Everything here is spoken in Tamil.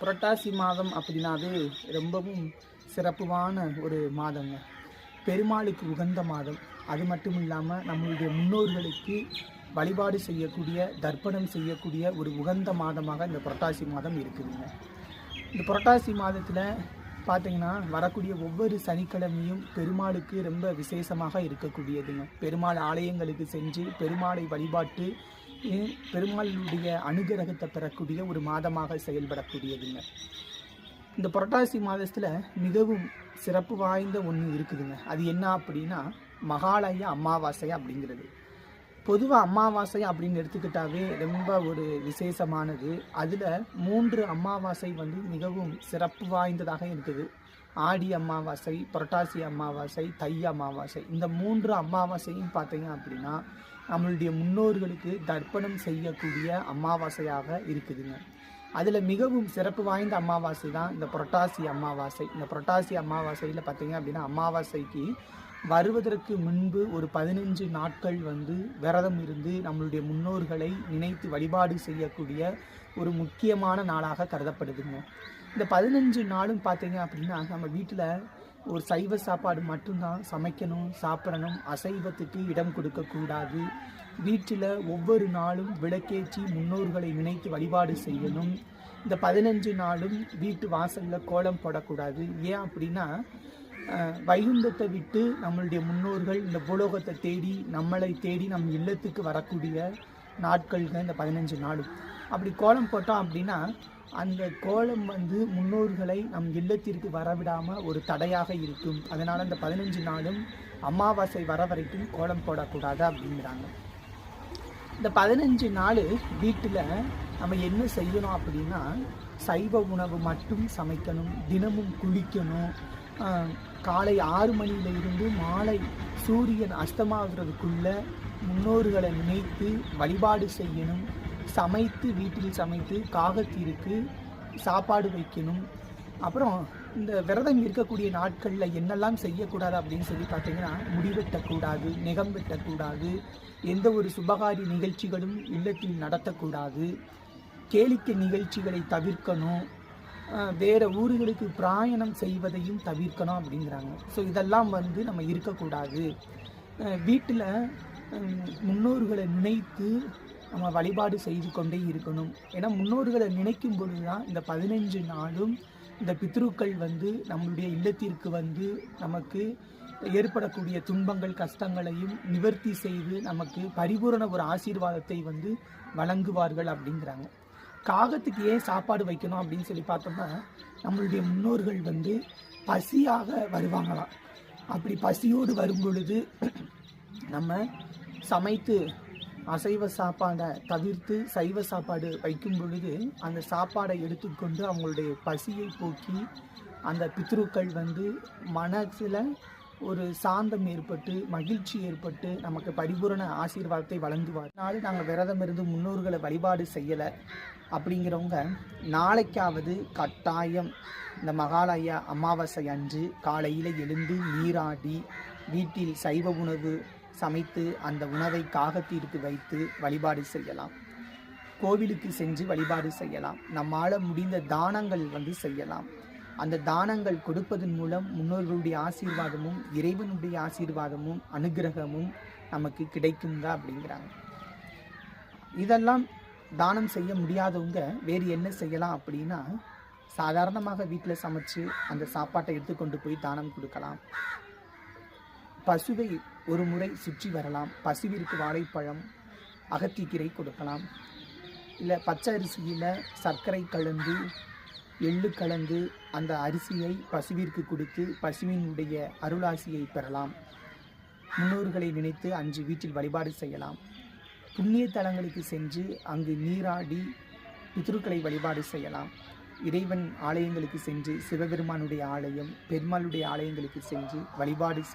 புரட்டாசி மாதம் அப்படின்னாவே ரொம்பவும் சிறப்புவான ஒரு மாதங்க. பெருமாளுக்கு உகந்த மாதம். அது மட்டும் இல்லாமல் நம்மளுடைய முன்னோர்களுக்கு வழிபாடு செய்யக்கூடிய தர்ப்பணம் செய்யக்கூடிய ஒரு உகந்த மாதமாக இந்த புரட்டாசி மாதம் இருக்குதுங்க. இந்த புரட்டாசி மாதத்தில் பார்த்தீங்கன்னா வரக்கூடிய ஒவ்வொரு சனிக்கிழமையும் பெருமாளுக்கு ரொம்ப விசேஷமாக இருக்கக்கூடியதுங்க. பெருமாள் ஆலயங்களுக்கு சென்று பெருமாளை வழிபாட்டு பெருமாளுடைய அனுகிரகத்தை பெறக்கூடிய ஒரு மாதமாக செயல்படக்கூடியதுங்க? இந்த புரட்டாசி மாதத்தில் மிகவும் சிறப்பு வாய்ந்த ஒன்று இருக்குதுங்க. அது என்ன அப்படின்னா மகாலய அமாவாசை அப்படிங்கிறது. பொதுவாக அமாவாசை அப்படின்னு எடுத்துக்கிட்டாவே ரொம்ப ஒரு விசேஷமானது. அதில் மூன்று அமாவாசை வந்து மிகவும் சிறப்பு வாய்ந்ததாக இருக்குது. ஆடி அமாவாசை புரட்டாசி அமாவாசை தை அமாவாசை. இந்த மூன்று அமாவாசையும் பார்த்தீங்க அப்படின்னா நம்மளுடைய முன்னோர்களுக்கு தர்ப்பணம் செய்யக்கூடிய அமாவாசையாக இருக்குதுங்க. அதில் மிகவும் சிறப்பு வாய்ந்த அமாவாசை தான் இந்த புரட்டாசி அமாவாசை. இந்த புரட்டாசி அமாவாசையில் பார்த்திங்க அப்படின்னா அமாவாசைக்கு வருவதற்கு முன்பு ஒரு பதினஞ்சு நாட்கள் வந்து விரதம் இருந்து நம்மளுடைய முன்னோர்களை நினைத்து வழிபாடு செய்யக்கூடிய ஒரு முக்கியமான நாளாக கருதப்படுதுங்க. இந்த பதினஞ்சு நாளும் பார்த்தீங்க அப்படின்னா நம்ம வீட்டில் ஒரு சைவ சாப்பாடு மட்டும்தான் சமைக்கணும் சாப்பிடணும் அசைவத்துக்கு இடம் கொடுக்கக்கூடாது வீட்டில் ஒவ்வொரு நாளும் விளக்கேற்றி முன்னோர்களை நினைத்து வழிபாடு செய்யணும். இந்த பதினஞ்சு நாளும் வீட்டு வாசலில் கோலம் போடக்கூடாது. ஏன் அப்படின்னா வைகுந்தத்தை விட்டு நம்மளுடைய முன்னோர்கள் இந்த பூலோகத்தை தேடி நம்மளை தேடி நம் இல்லத்துக்கு வரக்கூடிய நாட்கள்ங்க இந்த பதினஞ்சு நாளும். அப்படி கோலம் போட்டோம் அப்படின்னா அந்த கோலம் வந்து முன்னோர்களை நம் இல்லத்திற்கு வரவிடாமல் ஒரு தடையாக இருக்கும். அதனால் அந்த பதினஞ்சு நாளும் அமாவாசை வர வரைக்கும் கோலம் போடக்கூடாது அப்படிங்கிறாங்க. இந்த பதினஞ்சு நாள் வீட்டில் நம்ம என்ன செய்யணும் அப்படின்னா சைவ உணவு மட்டும் சமைக்கணும் தினமும் குளிக்கணும். காலை ஆறு மணியில இருந்து மாலை சூரியன் அஸ்தமாகிறதுக்குள்ள முன்னோர்களை நினைத்து வழிபாடு செய்யணும். சமைத்து வீட்டில் சமைத்து காகத்திற்கு சாப்பாடு வைக்கணும். அப்புறம் இந்த விரதம் இருக்கக்கூடிய நாட்களில் என்னெல்லாம் செய்யக்கூடாது அப்படின்னு சொல்லி பார்த்தீங்கன்னா முடிவெட்டக்கூடாது நிகம் வெட்டக்கூடாது எந்த ஒரு சுபகாரி நிகழ்ச்சிகளும் இல்லத்தில் நடத்தக்கூடாது கேளிக்கை நிகழ்ச்சிகளை தவிர்க்கணும் வேறு ஊர்களுக்கு பிராயணம் செய்வதையும் தவிர்க்கணும் அப்படிங்கிறாங்க. ஸோ இதெல்லாம் வந்து நம்ம இருக்கக்கூடாது. வீட்டில் முன்னோர்களை நினைத்து நம்ம வழிபாடு செய்து கொண்டே இருக்கணும். ஏன்னா முன்னோர்களை நினைக்கும் பொழுது தான் இந்த பதினஞ்சு நாளும் இந்த பித்ருக்கள் வந்து நம்மளுடைய இல்லத்திற்கு வந்து நமக்கு ஏற்படக்கூடிய துன்பங்கள் கஷ்டங்களையும் நிவர்த்தி செய்து நமக்கு பரிபூரண ஒரு ஆசீர்வாதத்தை வந்து வழங்குவார்கள் அப்படிங்கிறாங்க. காகத்துக்கு ஏன் சாப்பாடு வைக்கணும் அப்படின்னு சொல்லி பார்த்தோம்னா நம்மளுடைய முன்னோர்கள் வந்து பசியாக வருவாங்களாம். அப்படி பசியோடு வரும் பொழுது நம்ம சமைத்து அசைவ சாப்பாடை தவிர்த்து சைவ சாப்பாடு வைக்கும் பொழுது அந்த சாப்பாடை எடுத்துக்கொண்டு அவங்களுடைய பசியை போக்கி அந்த பித்ருக்கள் வந்து மனசில் ஒரு சாந்தம் ஏற்பட்டு மகிழ்ச்சி ஏற்பட்டு நமக்கு பரிபூரண ஆசீர்வாதத்தை வழங்குவார். நாள் நாங்கள் விரதம் இருந்து முன்னோர்களை வழிபாடு செய்யலை அப்படிங்கிறவங்க நாளைக்காவது கட்டாயம் இந்த மகாலய அமாவாசை அன்று காலையில் எழுந்து நீராடி வீட்டில் சைவ உணவு சமைத்து அந்த உணவை காகத்திற்கு வைத்து வழிபாடு செய்யலாம். கோவிலுக்கு சென்று வழிபாடு செய்யலாம். நம்மால் முடிந்த தானங்கள் வந்து செய்யலாம். அந்த தானங்கள் கொடுப்பதன் மூலம் முன்னோர்களுடைய ஆசீர்வாதமும் இறைவனுடைய ஆசீர்வாதமும் அனுகிரகமும் நமக்கு கிடைக்குங்க அப்படிங்கிறாங்க. இதெல்லாம் தானம் செய்ய முடியாதவங்க வேறு என்ன செய்யலாம் அப்படின்னா சாதாரணமாக வீட்டில் சமைச்சு அந்த சாப்பாட்டை எடுத்துக்கொண்டு போய் தானம் கொடுக்கலாம். பசுவை ஒரு முறை சுற்றி வரலாம். பசுவிற்கு வாழைப்பழம் அகத்திக்கீரை கொடுக்கலாம். இல்லை பச்சை அரிசியில் சர்க்கரை கலந்து எள்ளு கலந்து அந்த அரிசியை பசுவிற்கு கொடுத்து பசுவினுடைய அருளாசியை பெறலாம். முன்னோர்களை நினைத்து அஞ்சு வீட்டில் வழிபாடு செய்யலாம். புண்ணிய தலங்களுக்கு சென்று அங்கு நீராடி பித்ருக்களை வழிபாடு செய்யலாம். இறைவன் ஆலயங்களுக்கு சென்று சிவபெருமானுடைய ஆலயம் பெருமாளுடைய ஆலயங்களுக்கு சென்று வழிபாடு செய்